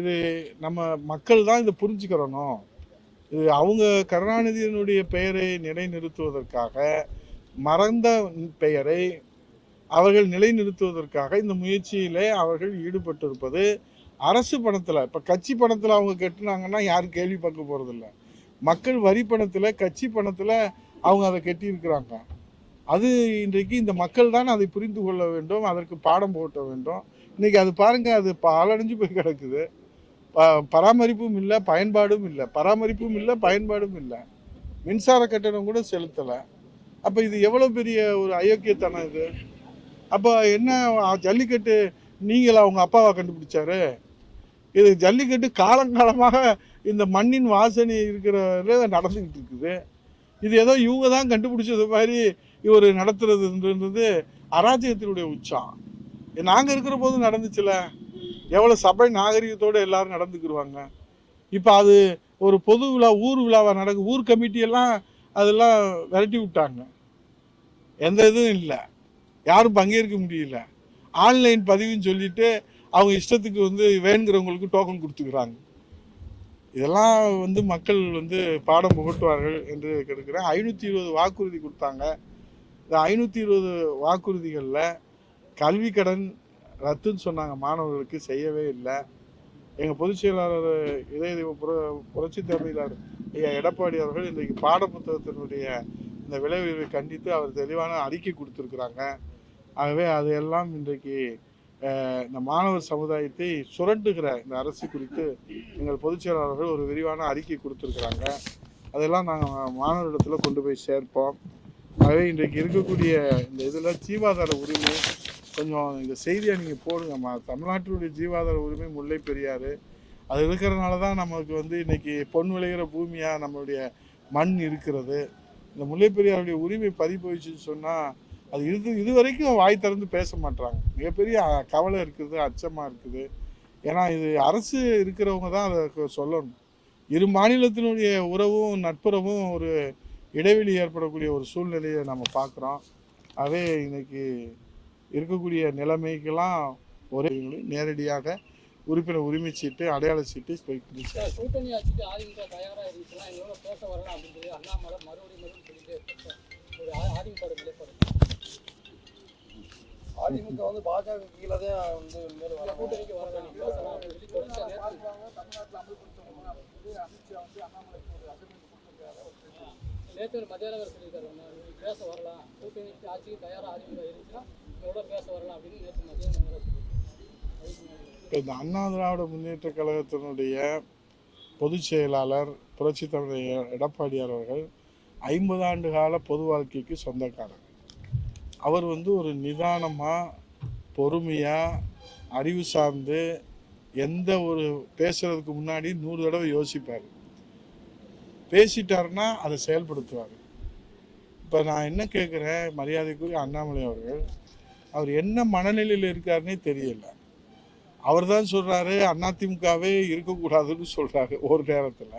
இது நம்ம மக்கள் தான் இதை புரிஞ்சுக்கிறணும். இது அவங்க கருணாநிதியினுடைய பெயரை நிலைநிறுத்துவதற்காக மறந்த பெயரை அவர்கள் நிலைநிறுத்துவதற்காக இந்த முயற்சியிலே அவர்கள் ஈடுபட்டிருப்பது அரசு பணத்தில். இப்போ கட்சி பணத்தில் அவங்க கட்டினாங்கன்னா யாரும் கேள்வி பார்க்க போகிறதில்ல மக்கள் வரி பணத்தில் கட்சி பணத்தில் அவங்க அதை கட்டியிருக்கிறாங்க. அது இன்றைக்கு இந்த மக்கள் தான் அதை புரிந்து கொள்ள வேண்டும் அதற்கு பாடம் போட்ட வேண்டும். இன்றைக்கி அது பாருங்கள் அது பாலடைஞ்சு போய் கிடக்குது. ப பராமரிப்பும் இல்லை பயன்பாடும் இல்லை. பராமரிப்பும் இல்லை பயன்பாடும் இல்லை. மின்சார கட்டணம் கூட செலுத்தலை. அப்போ இது எவ்வளோ பெரிய ஒரு அயோக்கியத்தனம் இது? அப்போ என்ன ஜல்லிக்கட்டு நீங்களா அவங்க அப்பாவை கண்டுபிடிச்சாரு? இது ஜல்லிக்கட்டு காலங்காலமாக இந்த மண்ணின் வாசனை இருக்கிற நடந்துக்கிட்டு இருக்குது. இது ஏதோ இவங்க தான் கண்டுபிடிச்சது மாதிரி இவர் நடத்துறதுன்றது அராஜகத்தினுடைய உச்சம். நாங்கள் இருக்கிற போது நடந்துச்சுல? எவ்வளோ சபை நாகரிகத்தோடு எல்லாரும் நடந்துக்கிடுவாங்க இப்போ அது ஒரு பொது விழா ஊர் விழாவாக நடக்கு ஊர் கமிட்டியெல்லாம் அதெல்லாம் விரட்டி விட்டாங்க. எந்த இதுவும் இல்லை. யாரும் பங்கேற்க முடியல. ஆன்லைன் பதிவுன்னு சொல்லிட்டு அவங்க இஷ்டத்துக்கு வந்து வேணுங்கிறவங்களுக்கு டோக்கன் கொடுத்துக்கிறாங்க. இதெல்லாம் வந்து மக்கள் வந்து பாடம் புகட்டுவார்கள் என்று கெடுக்கிறேன் ஐநூற்றி இருபது வாக்குறுதி கொடுத்தாங்க. இந்த ஐநூற்றி இருபது வாக்குறுதிகளில் கல்வி கடன் ரத்துன்னு சொன்னாங்க மாணவர்களுக்கு செய்யவே இல்லை. எங்கள் பொதுச் செயலாளர் இதய புர புரட்சி தமிழர் ஐயா எடப்பாடி அவர்கள் இன்றைக்கு பாடப்புத்தகத்தினுடைய இந்த விளைவுகளை கண்டித்து அவர் தெளிவான அறிக்கை கொடுத்துருக்குறாங்க. ஆகவே அதையெல்லாம் இன்றைக்கு இந்த மாணவர் சமுதாயத்தை சுரண்டுகிற இந்த அரசு குறித்து எங்கள் பொதுச் செயலாளர்கள் ஒரு விரிவான அறிக்கை கொடுத்துருக்குறாங்க. அதெல்லாம் நாங்கள் மாணவரிடத்தில் கொண்டு போய் சேர்ப்போம். ஆகவே இன்றைக்கு இருக்கக்கூடிய இந்த இதில் ஜீவாதார உரிமை கொஞ்சம் இந்த செய்தியை நீங்கள் போடுங்கம்மா தமிழ்நாட்டினுடைய ஜீவாதார உரிமை முல்லை பெரியார் அது இருக்கிறதுனால தான் நமக்கு வந்து இன்றைக்கி பொன் விளைகிற பூமியாக நம்மளுடைய மண் இருக்கிறது. இந்த முல்லை பெரியாருடைய உரிமை பறி போயிடுச்சுன்னு சொன்னால் அது இது இது வரைக்கும் வாய் திறந்து பேச மாட்டுறாங்க மிகப்பெரிய கவலை இருக்குது அச்சமாக இருக்குது. ஏன்னா இது அரசு இருக்கிறவங்க தான் அதை சொல்லணும். இரு மாநிலத்தினுடைய உறவும் நட்புறவும் ஒரு இடைவெளி ஏற்படக்கூடிய ஒரு சூழ்நிலையை நம்ம பார்க்குறோம் அதே இன்னைக்கு இருக்கக்கூடிய நிலைமைக்கெல்லாம் ஒரே நேரடியாக உறுப்பினர் உரிமை சீட்டு அடையாள சீட்டு கூட்டணி அதிமுக வந்து பாஜக கீழே தான் வந்து மேல இல்ல, கூட்டணிக்கு பேசலாம் அப்படின்னு சொல்லி தொடர்ச்சியா நேத்து நேற்று ஒரு மத்திய அவர் சொல்லியிருக்காரு அண்ணா, நீங்க பேச வரலாம். கூட்டணிக்கு ஆட்சிக்கு தயாரா அதிமுக இருந்துச்சுன்னா இப்போ இந்த அண்ணா திராவிட முன்னேற்ற கழகத்தினுடைய பொதுச் செயலாளர் புரட்சி தமிழர் எடப்பாடியார் அவர்கள் ஐம்பது ஆண்டு கால பொது வாழ்க்கைக்கு சொந்தக்காரர். அவர் வந்து ஒரு நிதானமாக பொறுமையாக அறிவு சார்ந்து எந்த ஒரு பேசுறதுக்கு முன்னாடி நூறு தடவை யோசிப்பார். பேசிட்டாருன்னா அதை செயல்படுத்துவார். இப்போ நான் என்ன கேட்குறேன் மரியாதைக்குரிய அண்ணாமலை அவர்கள் அவர் என்ன மனநிலையில் இருக்காருன்னே தெரியல. அவர் தான் சொல்கிறாரு அதிமுகவே இருக்கக்கூடாதுன்னு சொல்கிறாரு ஒரு நேரத்தில்.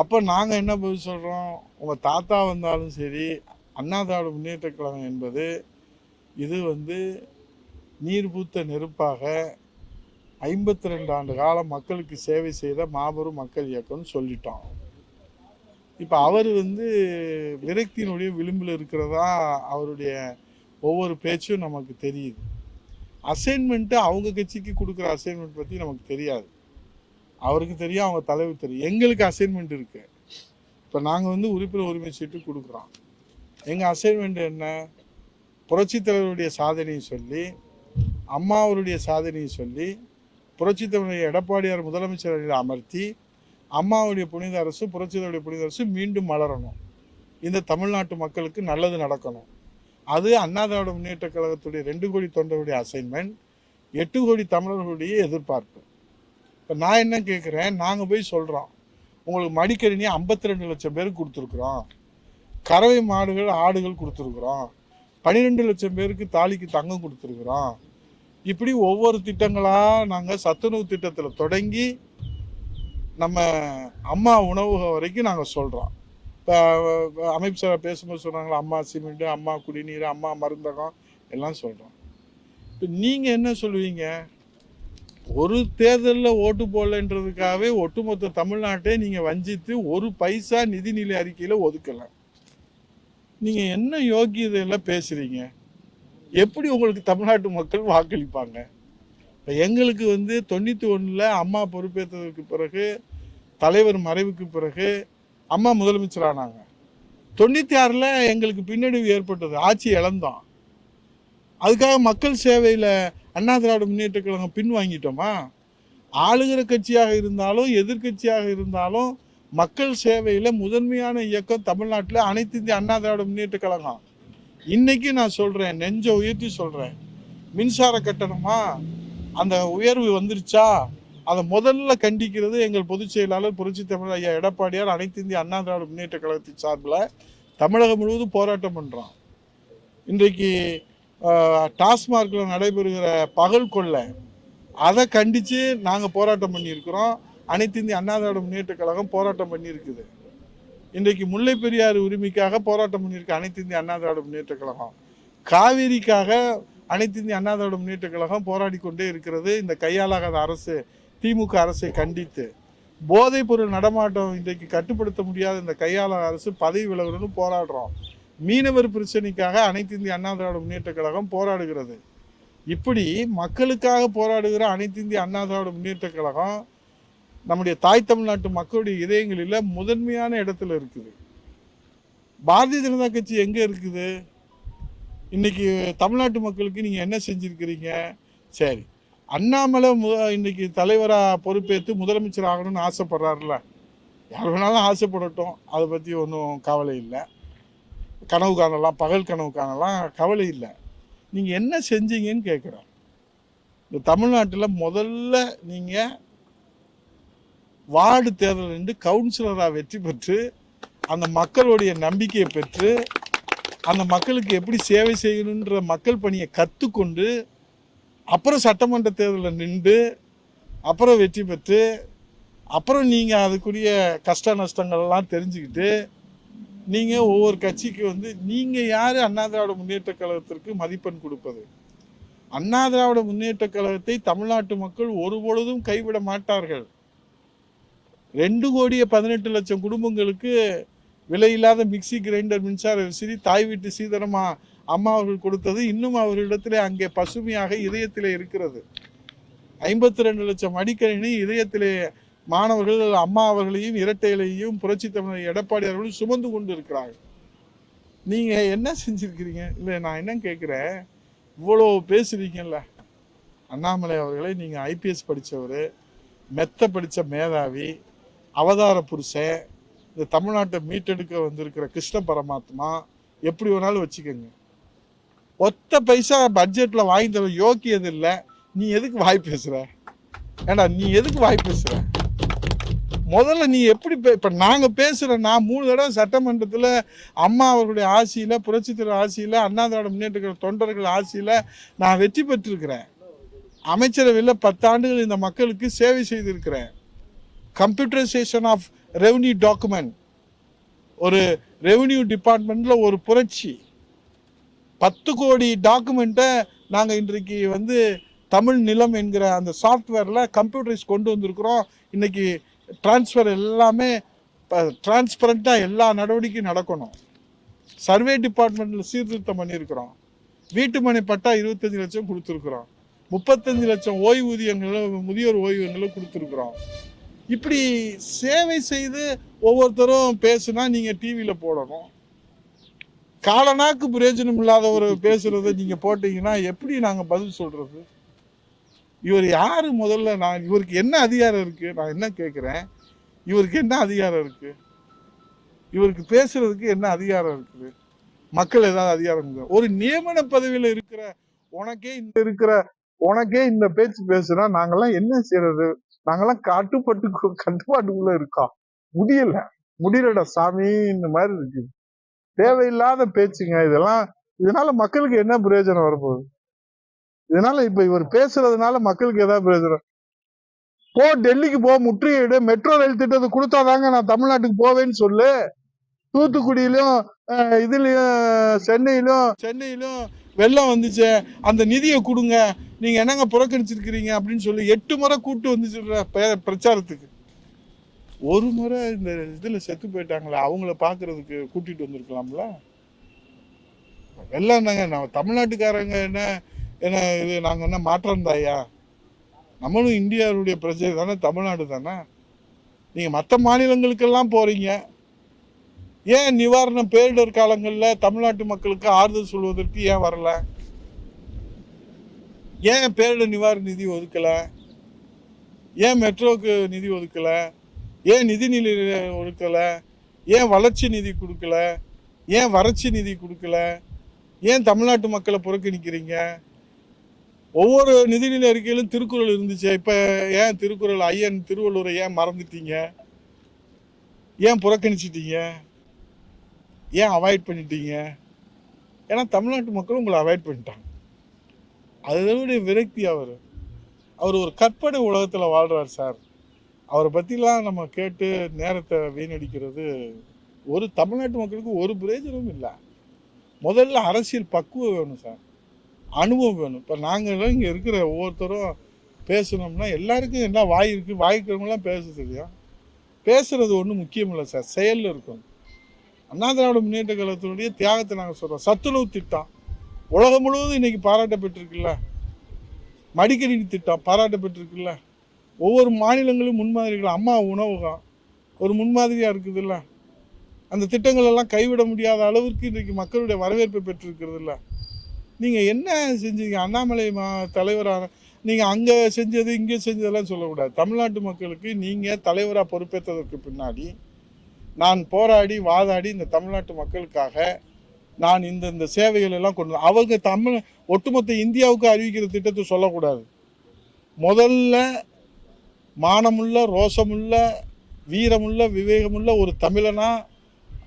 அப்போ நாங்கள் என்ன பதில் சொல்கிறோம் உங்கள் தாத்தா வந்தாலும் சரி அண்ணாதாவோட முன்னேற்ற கழகம் என்பது இது வந்து நீர் பூத்த நெருப்பாக ஐம்பத்தி ரெண்டு ஆண்டு காலம் மக்களுக்கு சேவை செய்த மாபெரும் மக்கள் இயக்கம்னு சொல்லிட்டோம். இப்போ அவர் வந்து விரக்தியினுடைய விளிம்பில் இருக்கிறதா அவருடைய ஒவ்வொரு பேச்சும் நமக்கு தெரியுது. அசைன்மெண்ட்டு அவங்க கட்சிக்கு கொடுக்குற அசைன்மெண்ட் பற்றி நமக்கு தெரியாது. அவருக்கு தெரியும் அவங்க தலைவர் தெரியும். எங்களுக்கு அசைன்மெண்ட் இருக்கு. இப்போ நாங்கள் வந்து உறுப்பினர் உரிமை சீட்டு கொடுக்குறோம். எங்கள் அசைன்மெண்ட் என்ன? புரட்சித் தலைவருடைய சாதனையை சொல்லி அம்மா அவருடைய சாதனையை சொல்லி புரட்சித் தலைவர் எடப்பாடியார் முதலமைச்சர் அமர்த்தி அம்மாவுடைய புனித அரசு புரட்சித் தலைவருடைய புனித அரசு மீண்டும் மலரணும். இந்த தமிழ்நாட்டு மக்களுக்கு நல்லது நடக்கணும். அது அண்ணாதிராவிட முன்னேற்ற கழகத்துடைய ரெண்டு கோடி தொண்டருடைய அசைன்மெண்ட் எட்டு கோடி தமிழர்களுடைய எதிர்பார்ப்பு. இப்போ நான் என்ன கேட்குறேன் நாங்கள் போய் சொல்கிறோம் உங்களுக்கு மடிக்கணினி ஐம்பத்தி ரெண்டு லட்சம் பேருக்கு கொடுத்துருக்குறோம் கறவை மாடுகள் ஆடுகள் கொடுத்துருக்குறோம் பன்னிரெண்டு லட்சம் பேருக்கு தாலிக்கு தங்கம் கொடுத்துருக்குறோம். இப்படி ஒவ்வொரு திட்டங்களாக நாங்கள் சத்துணவு திட்டத்தில் தொடங்கி நம்ம அம்மா உணவகம் வரைக்கும் நாங்கள் சொல்கிறோம் இப்போ அமைப்பு சார் பேசும்போது சொன்னாங்களா அம்மா சிமெண்ட்டு அம்மா குடிநீர் அம்மா மருந்தகம் எல்லாம் சொல்கிறோம் இப்போ நீங்கள் என்ன சொல்லுவீங்க? ஒரு தேர்தலில் ஓட்டு போடலன்றதுக்காகவே ஒட்டுமொத்த தமிழ்நாட்டை நீங்கள் வஞ்சித்து ஒரு பைசா நிதிநிலை அறிக்கையில் ஒதுக்கலை. நீங்கள் என்ன யோக்கியதையெல்லாம் பேசுகிறீங்க எப்படி உங்களுக்கு தமிழ்நாட்டு மக்கள் வாக்களிப்பாங்க? இப்போ எங்களுக்கு வந்து தொண்ணூற்றி ஒன்றில் அம்மா பொறுப்பேற்றதுக்கு பிறகு தலைவர் மறைவுக்கு பிறகு அம்மா முதலமைச்சரானாங்க தொண்ணூற்றி ஆறில் எங்களுக்கு பின்னடைவு ஏற்பட்டது. ஆட்சி இழந்தோம். அதுக்காக மக்கள் சேவையில் அண்ணா திராவிட முன்னேற்ற கழகம் பின் வாங்கிட்டோமா? ஆளுகிற கட்சியாக இருந்தாலும் எதிர்க்கட்சியாக இருந்தாலும் மக்கள் சேவையில் முதன்மையான இயக்கம் தமிழ்நாட்டில் அனைத்து இந்திய அண்ணா திராவிட முன்னேற்ற கழகம். இன்னைக்கு நான் சொல்கிறேன் நெஞ்ச உயர்த்தி சொல்கிறேன் மின்சார கட்டணமா? அந்த உயர்வு வந்துருச்சா? அதை முதல்ல கண்டிக்கிறது எங்கள் பொதுச் செயலாளர் புரட்சி தமிழர் ஐயா எடப்பாடியார் அனைத்து இந்திய அண்ணா திராவிட முன்னேற்ற கழகத்தின் சார்பில் தமிழகம் முழுவதும் போராட்டம் பண்ணுறோம் இன்றைக்கு டாஸ்மார்க்கில் நடைபெறுகிற பகல் கொள்ளை அதை கண்டித்து நாங்கள் போராட்டம் பண்ணியிருக்கிறோம். அனைத்து இந்திய அண்ணா திராவிட முன்னேற்ற கழகம் போராட்டம் பண்ணியிருக்குது. இன்றைக்கு முல்லை பெரியார் உரிமைக்காக போராட்டம் பண்ணியிருக்கு அனைத்து இந்திய அண்ணா திராவிட முன்னேற்ற கழகம். காவேரிக்காக அனைத்து இந்திய அண்ணா திராவிட முன்னேற்ற கழகம் போராடி கொண்டே இருக்கிறது. இந்த கையாளாகாத அரசு திமுக அரசை கண்டித்து போதைப்பொருள் நடமாட்டம் இன்றைக்கு கட்டுப்படுத்த முடியாத இந்த கையாள அரசு பதவி விலகணும்னு போராடுறோம். மீனவர் பிரச்சனைக்காக அனைத்து இந்திய அண்ணா திராவிட முன்னேற்ற கழகம் போராடுகிறது. இப்படி மக்களுக்காக போராடுகிற அனைத்து இந்திய அண்ணா திராவிட முன்னேற்ற கழகம் நம்முடைய தாய் தமிழ்நாட்டு மக்களுடைய இதயங்களில் முதன்மையான இடத்துல இருக்குது. பாரதிய ஜனதா கட்சி எங்கே இருக்குது? இன்னைக்கு தமிழ்நாட்டு மக்களுக்கு நீங்கள் என்ன செஞ்சுருக்கிறீங்க? சரி அண்ணாமலை மு இன்னைக்கு தலைவராக பொறுப்பேற்று முதலமைச்சர் ஆகணும்னு ஆசைப்படுறாருல யார் வேணாலும் ஆசைப்படட்டும். அதை பற்றி ஒன்றும் கவலை இல்லை. கனவு காணலாம் பகல் கனவு காணலாம் கவலை இல்லை. நீங்கள் என்ன செஞ்சீங்கன்னு கேட்குறேன். இந்த தமிழ்நாட்டில் முதல்ல நீங்கள் வார்டு தேர்தல் நின்று கவுன்சிலராக வெற்றி பெற்று அந்த மக்களுடைய நம்பிக்கையை பெற்று அந்த மக்களுக்கு எப்படி சேவை செய்யணுன்ற மக்கள் பணியை கற்றுக்கொண்டு அப்புறம் சட்டமன்ற தேர்தலில் நின்று அப்புறம் வெற்றி பெற்று அப்புறம் நீங்கள் அதுக்குரிய கஷ்ட நஷ்டங்கள்லாம் தெரிஞ்சுக்கிட்டு நீங்கள் ஒவ்வொரு கட்சிக்கு வந்து நீங்கள் யார் அண்ணா திராவிட முன்னேற்ற கழகத்திற்கு மதிப்பெண் கொடுப்பது? அண்ணா திராவிட முன்னேற்ற கழகத்தை தமிழ்நாட்டு மக்கள் ஒருபொழுதும் கைவிட மாட்டார்கள். ரெண்டு கோடியே பதினெட்டு லட்சம் குடும்பங்களுக்கு விலையில்லாத மிக்ஸி கிரைண்டர் மின்சார விசிறி தாய் வீட்டு சீதனமாக அம்மா அவர்கள் கொடுத்தது இன்னும் அவர்களிடத்திலே அங்கே பசுமையாக இதயத்திலே இருக்கிறது. ஐம்பத்தி ரெண்டு லட்சம் அடிக்கணினி இதயத்திலே மாணவர்கள் அம்மா அவர்களையும் இரட்டைகளையும் புரட்சி தமிழர் எடப்பாடி அவர்களும் சுமந்து கொண்டு இருக்கிறார்கள் நீங்க என்ன செஞ்சிருக்கிறீங்க? இல்லை நான் என்ன கேட்குறேன் இவ்வளோ பேசுறீங்கல்ல. அண்ணாமலை அவர்களை நீங்க ஐபிஎஸ் படித்தவர் மெத்த படித்த மேதாவி அவதார புருஷன் இந்த தமிழ்நாட்டை மீட்டெடுக்க வந்திருக்கிற கிருஷ்ண பரமாத்மா எப்படி வேணாலும் வச்சுக்கோங்க. ஒத்த பைசா பட்ஜெட்டில் வாங்கி தர யோக்கியது இல்லை. நீ எதுக்கு வாய் பேசுகிற ஏண்டா நீ எதுக்கு வாய் பேசுகிற முதல்ல நீ எப்படி பே- நாங்கள் நாங்க நான் மூணு தடவை சட்டமன்றத்தில் அம்மா அவர்களுடைய ஆசியில் புரட்சித்தர ஆட்சியில அண்ணா திராவிட முன்னேற்ற தொண்டர்கள் ஆட்சியில நான் வெற்றி பெற்றிருக்கிறேன். அமைச்சரவையில் பத்தாண்டுகள் இந்த மக்களுக்கு சேவை செய்திருக்கிறேன். கம்ப்யூட்டரைசேஷன் ஆஃப் ரெவன்யூ டாக்குமெண்ட் ஒரு ரெவன்யூ டிபார்ட்மெண்ட்டில் ஒரு புரட்சி. பத்து கோடி டாக்குமெண்ட்டை நாங்கள் இன்றைக்கு வந்து தமிழ் நிலம் என்கிற அந்த சாஃப்ட்வேரில் கம்ப்யூட்டரைஸ் கொண்டு வந்திருக்கிறோம். இன்றைக்கி டிரான்ஸ்ஃபர் எல்லாமே டிரான்ஸ்பரண்ட்டாக எல்லா நடவடிக்கையும் நடக்கணும். சர்வே டிபார்ட்மெண்ட்டில் சீர்திருத்தம் பண்ணியிருக்கிறோம். வீட்டுமனை பட்டா இருபத்தஞ்சி லட்சம் கொடுத்துருக்குறோம். முப்பத்தஞ்சு லட்சம் ஓய்வூதியங்களும் முதியோர் ஓய்வூதியங்களும் கொடுத்துருக்குறோம். இப்படி சேவை செய்து ஒவ்வொருத்தரும் பேசுனா நீங்கள் டிவியில் போடணும். காலனாக்கு பிரயோஜனம் இல்லாதவர் பேசுறத நீங்க போட்டீங்கன்னா எப்படி நாங்க பதில் சொல்றது? இவர் யாரு முதல்ல? நான் இவருக்கு என்ன அதிகாரம் இருக்கு? நான் என்ன கேட்குறேன் இவருக்கு என்ன அதிகாரம் இருக்கு? இவருக்கு பேசுறதுக்கு என்ன அதிகாரம் இருக்குது? மக்கள் ஏதாவது அதிகாரம் ஒரு நியமன பதவியில இருக்கிற உனக்கே இந்த இருக்கிற உனக்கே இந்த பேச்சு பேசுனா நாங்கெல்லாம் என்ன செய்யறது நாங்கெல்லாம் காட்டுப்பட்டு கட்டுப்பாட்டுக்குள்ள இருக்கோம். முடியல. முடியலடா சாமி இந்த மாதிரி இருக்குது தேவையில்லாத பேச்சுங்க. இதெல்லாம் இதனால மக்களுக்கு என்ன பிரயோஜனம் வரப்போகுது? இதனால இப்ப இவர் பேசுறதுனால மக்களுக்கு ஏதாவது பிரயோஜனம்? போ டெல்லிக்கு போ முற்றுகையிடு மெட்ரோ ரயில் திட்டத்தை கொடுத்தாதாங்க நான் தமிழ்நாட்டுக்கு போவேன்னு சொல்லு. தூத்துக்குடியிலும் இதுலயும் சென்னையிலும். சென்னையிலும் வெள்ளம் வந்துச்சு. அந்த நிதியை கொடுங்க. நீங்க என்னங்க புறக்கணிச்சிருக்கிறீங்க அப்படின்னு சொல்லி எட்டு முறை கூட்டு வந்துச்சு பே- பிரச்சாரத்துக்கு. ஒரு முறை இந்த இதில் செத்து போயிட்டாங்களே அவங்கள பார்க்குறதுக்கு கூட்டிகிட்டு வந்திருக்கலாம்ல? எல்லாம் என்னங்க நம்ம தமிழ்நாட்டுக்காரங்க என்ன என்ன இது நாங்கள் என்ன மாற்றம் தாயா? நம்மளும் இந்தியாவுடைய பிரஜை தானே தமிழ்நாடு தானே? நீங்கள் மற்ற மாநிலங்களுக்கெல்லாம் போகிறீங்க ஏன் நிவாரணம் பேரிடர் காலங்களில் தமிழ்நாட்டு மக்களுக்கு ஆறுதல் சொல்வதற்கு ஏன் வரல? ஏன் பேரிடர் நிவாரண நிதி ஒதுக்கலை? ஏன் மெட்ரோவுக்கு நிதி ஒதுக்கலை? ஏன் நிதி நிலை ஒதுக்கல ஏன் வளர்ச்சி நிதி கொடுக்கல? ஏன் வறட்சி நிதி கொடுக்கல? ஏன் தமிழ்நாட்டு மக்களை புறக்கணிக்கிறீங்க? ஒவ்வொரு நிதிநிலை அறிக்கையிலும் திருக்குறள் இருந்துச்சு. இப்போ ஏன் திருக்குறள் ஐயன் திருவள்ளுவரை ஏன் மறந்துட்டீங்க? ஏன் புறக்கணிச்சிட்டீங்க? ஏன் அவாய்ட் பண்ணிட்டீங்க? ஏன்னா தமிழ்நாட்டு மக்கள் உங்களை அவாய்ட் பண்ணிட்டாங்க. அதனுடைய விரக்தி அவர். அவர் ஒரு கற்பனை உலகத்தில் வாழ்கிறார் சார். அவரை பற்றிலாம் நம்ம கேட்டு நேரத்தை வீணடிக்கிறது ஒரு தமிழ்நாட்டு மக்களுக்கு ஒரு பிரயோஜனமும் இல்லை. முதல்ல அரசியல் பக்குவம் வேணும் சார். அனுபவம் வேணும். இப்போ நாங்கள் இங்கே இருக்கிற ஒவ்வொருத்தரும் பேசணும்னா எல்லாருக்கும் என்ன வாய் இருக்குது வாய்க்கிறவங்களாம் பேச தெரியும் பேசுறது ஒன்றும் முக்கியம் இல்லை சார். செயலில் இருக்கும் அண்ணா திராவிட முன்னேற்ற கழகத்தினுடைய தியாகத்தை நாங்கள் சொல்கிறோம் சத்துணவு திட்டம். உலகம் முழுவதும் இன்னைக்கு பாராட்டப்பட்டிருக்குல்ல. மடிக்கணினி திட்டம் பாராட்டப்பட்டிருக்குல்ல. ஒவ்வொரு மாநிலங்களும் முன்மாதிரிகள். அம்மா உணவகம். ஒரு முன்மாதிரியாக இருக்குதுல்ல? அந்த திட்டங்கள் எல்லாம் கைவிட முடியாத அளவிற்கு இன்றைக்கு மக்களுடைய வரவேற்பை பெற்றிருக்கிறது இல்லை நீங்கள் என்ன செஞ்சீங்க? அண்ணாமலை மா தலைவராக நீங்கள் அங்கே செஞ்சது இங்கே செஞ்சதெல்லாம் சொல்லக்கூடாது. தமிழ்நாட்டு மக்களுக்கு நீங்கள் தலைவராக பொறுப்பேற்றதற்கு பின்னாடி நான் போராடி வாதாடி இந்த தமிழ்நாட்டு மக்களுக்காக நான் இந்த இந்த சேவைகள் எல்லாம் கொண்டு வந்தேன். அவங்க தமிழ் ஒட்டுமொத்த இந்தியாவுக்கு அறிவிக்கிற திட்டத்தை சொல்லக்கூடாது. முதல்ல மானமுள்ள ரோசமுள்ள வீரமுள்ள விவேகமுள்ள ஒரு தமிழனா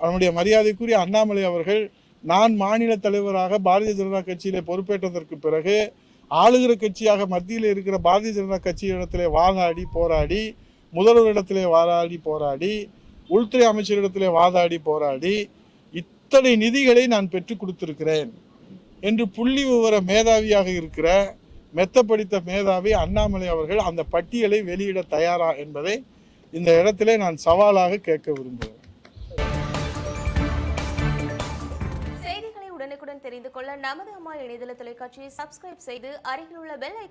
அவனுடைய மரியாதைக்குரிய அண்ணாமலை அவர்கள் நான் மாநில தலைவராக பாரதிய ஜனதா கட்சியிலே பொறுப்பேற்றதற்கு பிறகு ஆளுகிற கட்சியாக மத்தியில் இருக்கிற பாரதிய ஜனதா கட்சியிடத்திலே வாதாடி போராடி முதல்வரிடத்திலே வாதாடி போராடி உள்துறை அமைச்சரிடத்திலே வாதாடி போராடி இத்தனை நிதிகளை நான் பெற்றுக் கொடுத்திருக்கிறேன் என்று புள்ளி விவர மேதாவியாக இருக்கிற மெத்த படித்த மேதாவி அண்ணாமலை அவர்கள் அந்த பட்டியலை வெளியிட தயாரா என்பதை இந்த இடத்திலே நான் சவாலாக கேட்க விரும்புகிறேன். செய்திகளை உடனுக்குடன் தெரிந்து கொள்ள நமது அம்மா இணையதள தொலைக்காட்சியை சப்ஸ்கிரைப் செய்து அருகில் உள்ள பெல் ஐக்கான்